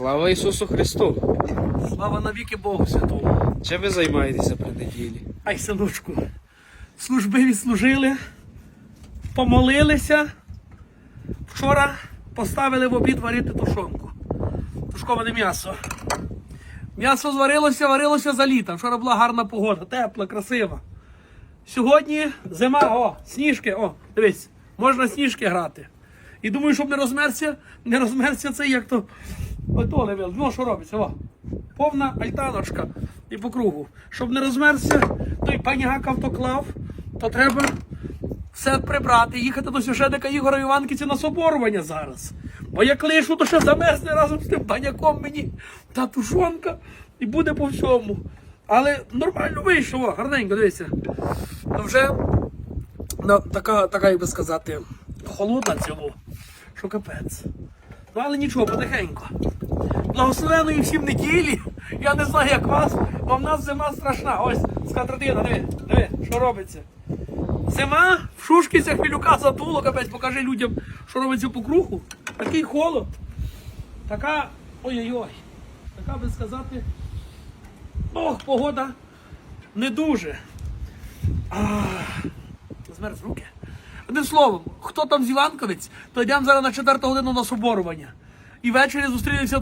Слава Ісусу Христу! Слава навіки Богу Святому. Чим ви займаєтеся при неділі? Ай, синочку, служби відслужили, помолилися. Вчора поставили в обід варити тушонку. Тушковане м'ясо. М'ясо зварилося, варилося за літа. Вчора була гарна погода, тепла, красива. Сьогодні зима, о, сніжки, о, дивись, можна сніжки грати. І думаю, щоб не розмерся, не розмерся це як то. Ото не вил. Ну, що робиться? О. Повна альтаночка і по кругу. Щоб не розмерся, той пані Гакав то треба все прибрати, їхати до священника Ігора Іванківця на соборування зараз. Бо як лишу, то ще замерзне разом з тим паняком мені та тушонка і буде по всьому. Але нормально вийшло, гарненько, дивися. Ну вже ну, така, така, як би сказати, холодна цього, що капець. Ну, але нічого, потихенько. Благословеної всім неділі. Я не знаю, як вас, бо в нас зима страшна. Ось скатертина, диви, диви, що робиться. Зима в Шушківцях Філюка задуло, капець, покажи людям, що робиться по кругу. Такий холод. Така. Ой-ой-ой. Така би сказати. Ох, погода не дуже. Змерз руки. Одним словом, хто там з Іванковець, то йдемо зараз на четверту годину на соборування. І ввечері зустрінемося.